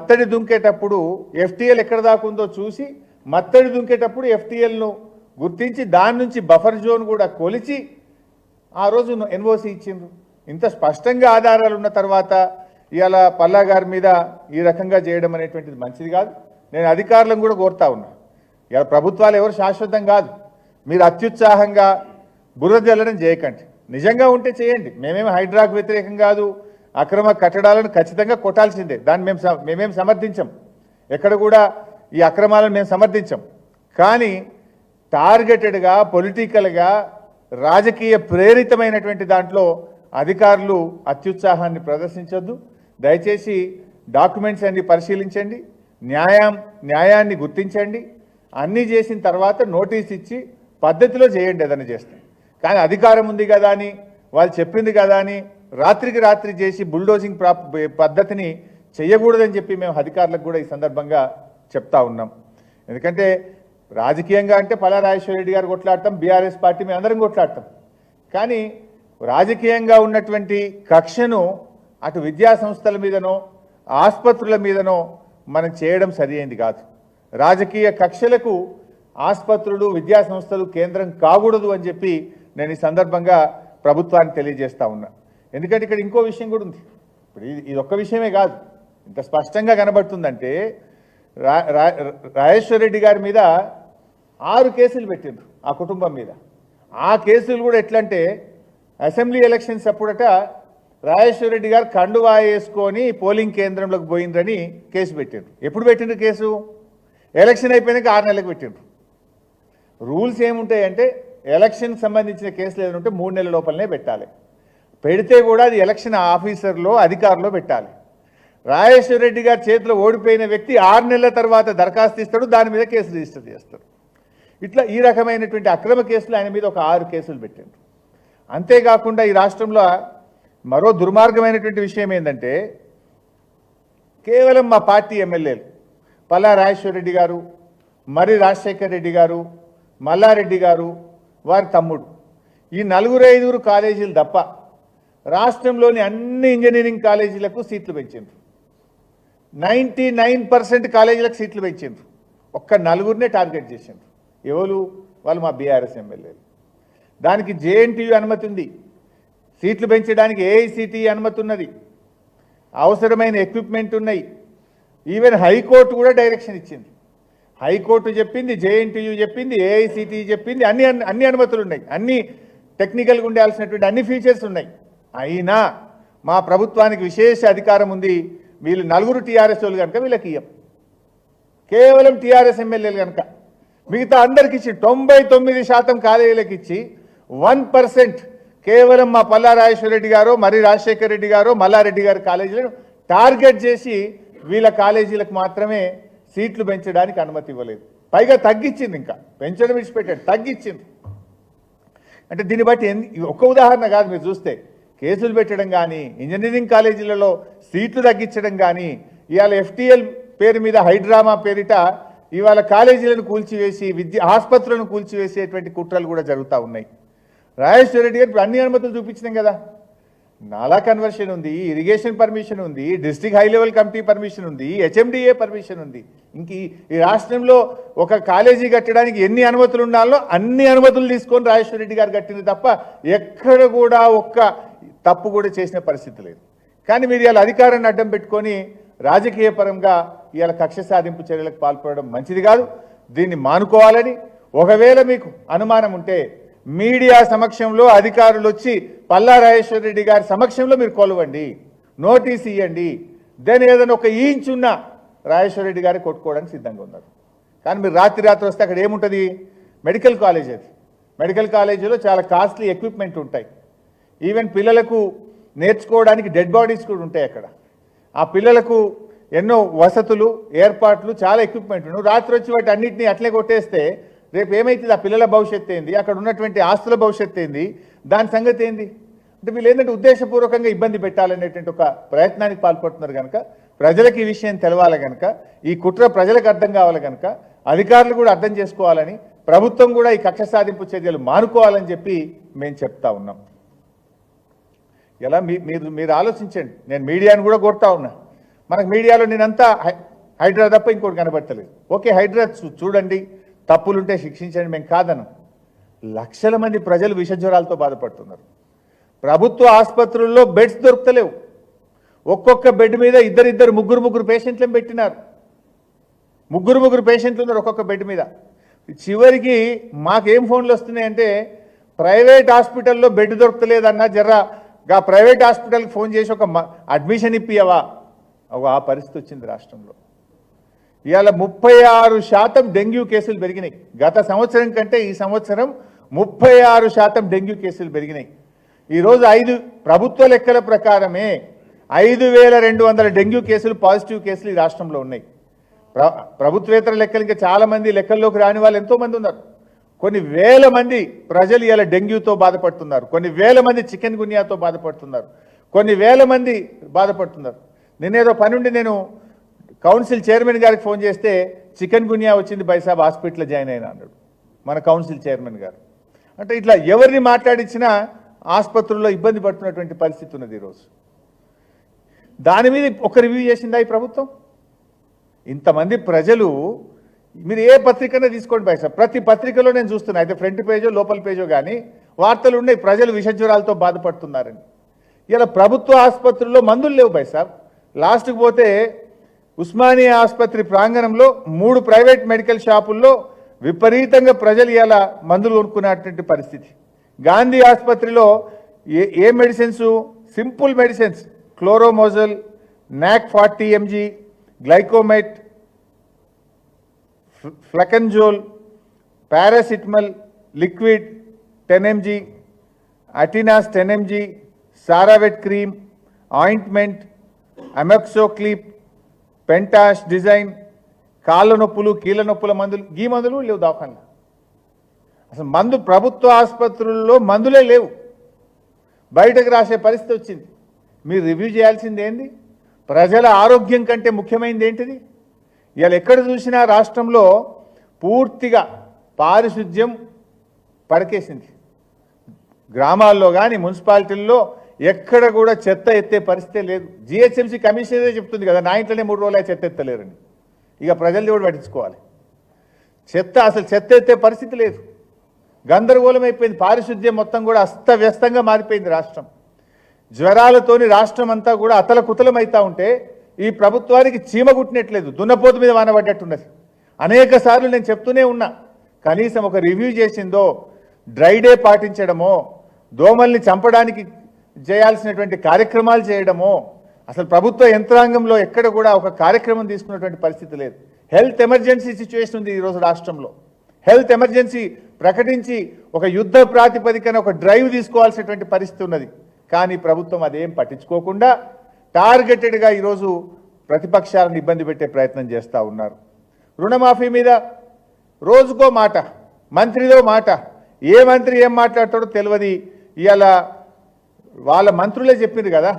మత్తడి దుంకేటప్పుడు FTL ఎక్కడ దాకా ఉందో చూసి మత్తడి దుంకేటప్పుడు ఎఫ్టీఎల్ను గుర్తించి దాని నుంచి బఫర్ జోన్ కూడా కొలిచి ఆ రోజు ఎన్ఓసి ఇచ్చిండ్రు. ఇంత స్పష్టంగా ఆధారాలు ఉన్న తర్వాత ఇవాళ పల్లా గారి మీద ఈ రకంగా చేయడం అనేటువంటిది మంచిది కాదు. నేను అధికారులను కూడా కోరుతా ఉన్నా. ఇవాళ ప్రభుత్వాలు ఎవరు శాశ్వతం కాదు. మీరు అత్యుత్సాహంగా బురద జల్లడం చేయకండి. నిజంగా ఉంటే చేయండి. మేమేం హైడ్రాకు వ్యతిరేకం కాదు. అక్రమ కట్టడాలను ఖచ్చితంగా కొట్టాల్సిందే. దాన్ని మేము మేమేం సమర్థించం. ఎక్కడ కూడా ఈ అక్రమాలను మేము సమర్థించం. కానీ టార్గెటెడ్గా పొలిటికల్గా రాజకీయ ప్రేరితమైనటువంటి దాంట్లో అధికారులు అత్యుత్సాహాన్ని ప్రదర్శించొద్దు. దయచేసి డాక్యుమెంట్స్ అన్ని పరిశీలించండి. న్యాయం న్యాయాన్ని గుర్తించండి. అన్నీ చేసిన తర్వాత నోటీస్ ఇచ్చి పద్ధతిలో చేయండి ఏదైనా చేస్తే. కానీ అధికారం ఉంది కదా అని వాళ్ళు చెప్పింది కదా అని రాత్రికి రాత్రి చేసి బుల్డోజింగ్ ప్రా పద్ధతిని చేయకూడదని చెప్పి మేము అధికారులకు కూడా ఈ సందర్భంగా చెప్తా ఉన్నాం. ఎందుకంటే రాజకీయంగా అంటే పలా రెడ్డి గారు కొట్లాడతాం బీఆర్ఎస్ పార్టీ మేము అందరం కొట్లాడతాం. కానీ రాజకీయంగా ఉన్నటువంటి కక్షను అటు విద్యా సంస్థల మీదనో ఆసుపత్రుల మీదనో మనం చేయడం సరియైంది కాదు. రాజకీయ కక్షలకు ఆసుపత్రులు విద్యా సంస్థలు కేంద్రం కాకూడదు అని చెప్పి నేను ఈ సందర్భంగా ప్రభుత్వాన్ని తెలియజేస్తా ఉన్నా. ఎందుకంటే ఇక్కడ ఇంకో విషయం కూడా ఉంది. ఇప్పుడు ఇది ఇది ఒక్క విషయమే కాదు. ఇంత స్పష్టంగా కనబడుతుందంటే రా రా- రాజేశ్వర రెడ్డి గారి మీద ఆరు కేసులు పెట్టిండ్రు ఆ కుటుంబం మీద. ఆ కేసులు కూడా ఎట్లంటే అసెంబ్లీ ఎలక్షన్స్ అప్పుడట రాజేశ్వర రెడ్డి గారు కండువా వేసుకొని పోలింగ్ కేంద్రంలోకి పోయిండ్రని కేసు పెట్టిండ్రు. ఎప్పుడు పెట్టిండ్రు కేసు? ఎలక్షన్ అయిపోయినాక ఆరు నెలలకు పెట్టిండ్రు. రూల్స్ ఏముంటాయంటే ఎలక్షన్కి సంబంధించిన కేసులు ఏదైనా ఉంటే మూడు నెలల లోపలనే పెట్టాలి. పెడితే కూడా అది ఎలక్షన్ ఆఫీసర్లో అధికారులో పెట్టాలి. రాజేశ్వర రెడ్డి గారి చేతిలో ఓడిపోయిన వ్యక్తి ఆరు నెలల తర్వాత దరఖాస్తు ఇస్తాడు దాని మీద కేసు రిజిస్టర్ చేస్తాడు ఇట్లా ఈ రకమైనటువంటి అక్రమ కేసులు ఆయన మీద ఒక ఆరు కేసులు పెట్టిండ్రు. అంతేకాకుండా ఈ రాష్ట్రంలో మరో దుర్మార్గమైనటువంటి విషయం ఏంటంటే కేవలం మా పార్టీ ఎమ్మెల్యేలు పల్లా రాజేశ్వర రెడ్డి గారు మరి రాజశేఖర్ రెడ్డి గారు మల్లారెడ్డి గారు వారి తమ్ముడు ఈ నలుగురు ఐదుగురు కాలేజీలు తప్ప రాష్ట్రంలోని అన్ని ఇంజనీరింగ్ కాలేజీలకు సీట్లు పెంచిండ్రు. నైంటీ నైన్ పర్సెంట్ కాలేజీలకు సీట్లు పెంచిండ్రు. ఒక్క నలుగురినే టార్గెట్ చేసిండ్రు. ఎవరు? వాళ్ళు మా బీఆర్ఎస్ ఎమ్మెల్యేలు. దానికి జేఎన్టీయూ అనుమతి ఉంది. సీట్లు పెంచడానికి ఏఐసిటి అనుమతి ఉన్నది. అవసరమైన ఎక్విప్మెంట్ ఉన్నాయి. ఈవెన్ హైకోర్టు కూడా డైరెక్షన్ ఇచ్చింది హైకోర్టు చెప్పింది జేఎన్టీయూ చెప్పింది ఏఐసిటి చెప్పింది అన్ని అన్ని అనుమతులు ఉన్నాయి. అన్ని టెక్నికల్గా ఉండాల్సినటువంటి అన్ని ఫీచర్స్ ఉన్నాయి. అయినా మా ప్రభుత్వానికి విశేష అధికారం ఉంది. వీళ్ళు నలుగురు టీఆర్ఎస్ వాళ్ళు కనుక వీళ్ళకి ఇయ్యం. కేవలం టీఆర్ఎస్ ఎమ్మెల్యేలు కనుక. మిగతా అందరికి ఇచ్చి తొంభై తొమ్మిది శాతం కాలేజీలకు ఇచ్చి వన్ పర్సెంట్ కేవలం మా పల్లా రెడ్డి గారు మరి రాజశేఖర రెడ్డి గారు మల్లారెడ్డి గారి కాలేజీలను టార్గెట్ చేసి వీళ్ళ కాలేజీలకు మాత్రమే సీట్లు పెంచడానికి అనుమతి ఇవ్వలేదు. పైగా తగ్గించింది ఇంకా. పెంచడం విడిచిపెట్టాడు. తగ్గించింది. అంటే దీన్ని బట్టి ఒక్క ఉదాహరణ కాదు మీరు చూస్తే. కేసులు పెట్టడం కానీ ఇంజనీరింగ్ కాలేజీలలో సీట్లు తగ్గించడం కానీ ఇవాళ ఎఫ్టీఎల్ పేరు మీద హైడ్రామా పేరిట ఇవాళ కాలేజీలను కూల్చివేసి విద్య ఆసుపత్రులను కూల్చివేసేటువంటి కుట్రలు కూడా జరుగుతూ ఉన్నాయి. రాజేశ్వర రెడ్డి గారు అన్ని అనుమతులు చూపించినాం కదా. నాలా కన్వర్షన్ ఉంది ఇరిగేషన్ పర్మిషన్ ఉంది district high level committee permission ఉంది హెచ్ఎండిఏ పర్మిషన్ ఉంది. ఇంక ఈ- ఈ రాష్ట్రంలో ఒక కాలేజీ కట్టడానికి ఎన్ని అనుమతులు ఉండాలో అన్ని అనుమతులు తీసుకొని రాజేశ్వర రెడ్డి గారు కట్టింది తప్ప ఎక్కడ కూడా ఒక్క తప్పు కూడా చేసిన పరిస్థితి లేదు. కానీ మీరు ఇలా అధికారాన్ని అడ్డం పెట్టుకొని రాజకీయ పరంగా ఇవాళ కక్ష సాధింపు చర్యలకు పాల్పడడం మంచిది కాదు. దీన్ని మానుకోవాలని ఒకవేళ మీకు అనుమానం ఉంటే మీడియా సమక్షంలో అధికారులు వచ్చి పల్లా రాజేశ్వర రెడ్డి గారి సమక్షంలో మీరు కొలవండి నోటీస్ ఇవ్వండి దెన్ ఏదైనా ఒక ఈంచున్న ఉన్న రాజేశ్వర రెడ్డి గారి కొట్టుకోవడానికి సిద్ధంగా ఉన్నారు. కానీ మీరు రాత్రి రాత్రి వస్తే అక్కడ ఏముంటుంది? మెడికల్ కాలేజ్ అది. మెడికల్ కాలేజీలో చాలా కాస్ట్లీ ఎక్విప్మెంట్ ఉంటాయి. ఈవెన్ పిల్లలకు నేర్చుకోవడానికి డెడ్ బాడీస్ కూడా ఉంటాయి అక్కడ. ఆ పిల్లలకు ఎన్నో వసతులు ఏర్పాట్లు చాలా ఎక్విప్మెంట్ నువ్వు రాత్రి వచ్చి వాటి అన్నింటినీ అట్లే కొట్టేస్తే రేపు ఏమైతుంది? ఆ పిల్లల భవిష్యత్తు ఏంది? అక్కడ ఉన్నటువంటి ఆస్తుల భవిష్యత్తు ఏంది? దాని సంగతి ఏంది? అంటే వీళ్ళు ఏంటంటే ఉద్దేశపూర్వకంగా ఇబ్బంది పెట్టాలనేటువంటి ఒక ప్రయత్నానికి పాల్పడుతున్నారు కనుక ప్రజలకు ఈ విషయం తెలవాలి కనుక ఈ కుట్ర ప్రజలకు అర్థం కావాలి కనుక అధికారులు కూడా అర్థం చేసుకోవాలని ప్రభుత్వం కూడా ఈ కక్ష సాధింపు చర్యలు మానుకోవాలని చెప్పి మేము చెప్తా ఉన్నాం. ఎలా మీ మీరు మీరు ఆలోచించండి. నేను మీడియాను కూడా కోరుతా ఉన్నా. మనకు మీడియాలో నేనంతా హై- హైడ్రా తప్ప ఇంకోటి కనబడతలేదు ఓకే హైడ్రా చూడండి. తప్పులుంటే శిక్షించండి మేము కాదను. లక్షల మంది ప్రజలు విషజ్వరాలతో బాధపడుతున్నారు. ప్రభుత్వ ఆసుపత్రుల్లో బెడ్స్ దొరుకుతలేవు. ఒక్కొక్క బెడ్ మీద ఇద్దరిద్దరు ముగ్గురు ముగ్గురు పేషెంట్లను పెట్టినారు. ముగ్గురు ముగ్గురు పేషెంట్లు ఉన్నారు ఒక్కొక్క బెడ్ మీద. చివరికి మాకేం ఫోన్లు వస్తున్నాయంటే ప్రైవేట్ హాస్పిటల్లో బెడ్ దొరకలేదన్నా జర్రా గా ప్రైవేట్ హాస్పిటల్కి ఫోన్ చేసి ఒక అడ్మిషన్ ఇప్పియవా ఒక ఆ పరిస్థితి వచ్చింది రాష్ట్రంలో. ఇవాళ ముప్పై ఆరు శాతం డెంగ్యూ కేసులు పెరిగినాయి. గత సంవత్సరం కంటే ఈ సంవత్సరం ముప్పై ఆరు శాతం డెంగ్యూ కేసులు పెరిగినాయి. ఈరోజు ఐదు ప్రభుత్వ లెక్కల ప్రకారమే ఐదు వేల రెండు వందల డెంగ్యూ కేసులు పాజిటివ్ కేసులు ఈ రాష్ట్రంలో ఉన్నాయి. ప్ర ప్రభుత్వేతర లెక్కలు ఇంకా లెక్కల్లోకి రాని వాళ్ళు ఎంతో మంది ఉన్నారు. కొన్ని వేల మంది ప్రజలు ఇలా డెంగ్యూతో బాధపడుతున్నారు. కొన్ని వేల మంది చికెన్ గున్యాతో బాధపడుతున్నారు. కొన్ని వేల మంది బాధపడుతున్నారు. నేనేదో పని నేను కౌన్సిల్ చైర్మన్ గారికి ఫోన్ చేస్తే చికెన్ గున్యా వచ్చింది బైసాబ్ హాస్పిటల్లో జాయిన్ అయినా అన్నాడు. మన కౌన్సిల్ చైర్మన్ గారు. అంటే ఇట్లా ఎవరిని మాట్లాడించినా ఆసుపత్రుల్లో ఇబ్బంది పడుతున్నటువంటి పరిస్థితి ఉన్నది ఈరోజు. దాని మీద ఒక రివ్యూ చేసిందా ఈ ప్రభుత్వం? ఇంతమంది ప్రజలు మీరు ఏ పత్రికనే తీసుకోండి పైసా ప్రతి పత్రికలో నేను చూస్తున్నా. అయితే ఫ్రంట్ పేజో లోపల పేజో కానీ వార్తలు ఉన్నాయి. ప్రజలు విషజ్వరాలతో బాధపడుతున్నారని. ఇలా ప్రభుత్వ ఆసుపత్రుల్లో మందులు లేవు పైసా లాస్ట్కి పోతే ఉస్మానియా ఆసుపత్రి ప్రాంగణంలో మూడు ప్రైవేట్ మెడికల్ షాపుల్లో విపరీతంగా ప్రజలు ఇలా మందులు కొనుక్కున్నటువంటి పరిస్థితి. గాంధీ ఆసుపత్రిలో ఏ ఏ మెడిసిన్స్? Simple medicines. క్లోరోమోజల్ నాక్ forty MG గ్లైకోమైట్ fluconazole paracetamol liquid ten M అటినాస్ ten M సారావెట్ క్రీమ్ ఆయింట్మెంట్ అమెక్సోక్లీప్ పెంటాష్ డిజైన్ కాళ్ళ నొప్పులు కీళ్ళ నొప్పుల మందులు ఈ మందులు లేవు దవాఖానలో. అసలు మందు ప్రభుత్వ ఆసుపత్రుల్లో మందులే లేవు. బయటకు రాసే పరిస్థితి వచ్చింది. మీరు రివ్యూ చేయాల్సింది ఏంది? ప్రజల ఆరోగ్యం కంటే ముఖ్యమైనది ఏంటిది? ఇవాళ ఎక్కడ చూసినా రాష్ట్రంలో పూర్తిగా పారిశుద్ధ్యం పడకేసింది. గ్రామాల్లో కానీ మున్సిపాలిటీల్లో ఎక్కడ కూడా చెత్త ఎత్తే పరిస్థితే లేదు. జిహెచ్ఎంసీ కమిషనరే చెప్తుంది కదా నా ఇంట్లోనే మూడు రోజులు చెత్త ఎత్తలేరని. ఇక ప్రజలు కూడా పట్టించుకోవాలి. చెత్త అసలు చెత్త ఎత్తే పరిస్థితి లేదు. గందరగోళం అయిపోయింది పారిశుద్ధ్యం మొత్తం కూడా అస్తవ్యస్తంగా మారిపోయింది రాష్ట్రం. జ్వరాలతోని రాష్ట్రం అంతా కూడా అతల కుతలం అవుతూ ఉంటే ఈ ప్రభుత్వానికి చీమ కుట్టినట్లేదు దున్నపోతు మీద వానబడ్డట్టున్నది అనేక సార్లు నేను చెప్తూనే ఉన్నా కనీసం ఒక రివ్యూ చేసిందో డ్రై డే పాటించడమో దోమల్ని చంపడానికి చేయాల్సినటువంటి కార్యక్రమాలు చేయడమో అసలు ప్రభుత్వ యంత్రాంగంలో ఎక్కడ కూడా ఒక కార్యక్రమం తీసుకున్నటువంటి పరిస్థితి లేదు. హెల్త్ ఎమర్జెన్సీ సిచ్యువేషన్ ఉంది ఈరోజు రాష్ట్రంలో. హెల్త్ ఎమర్జెన్సీ ప్రకటించి ఒక యుద్ధ ప్రాతిపదికన ఒక డ్రైవ్ తీసుకోవాల్సినటువంటి పరిస్థితి ఉన్నది. కానీ ప్రభుత్వం అదేం పట్టించుకోకుండా టార్గెటెడ్గా ఈరోజు ప్రతిపక్షాలను ఇబ్బంది పెట్టే ప్రయత్నం చేస్తూ ఉన్నారు. రుణమాఫీ మీద రోజుకో మాట మంత్రిదో మాట ఏ మంత్రి ఏం మాట్లాడతాడో తెలియదు ఇవాళ వాళ్ళ మంత్రులే చెప్పింది కదా.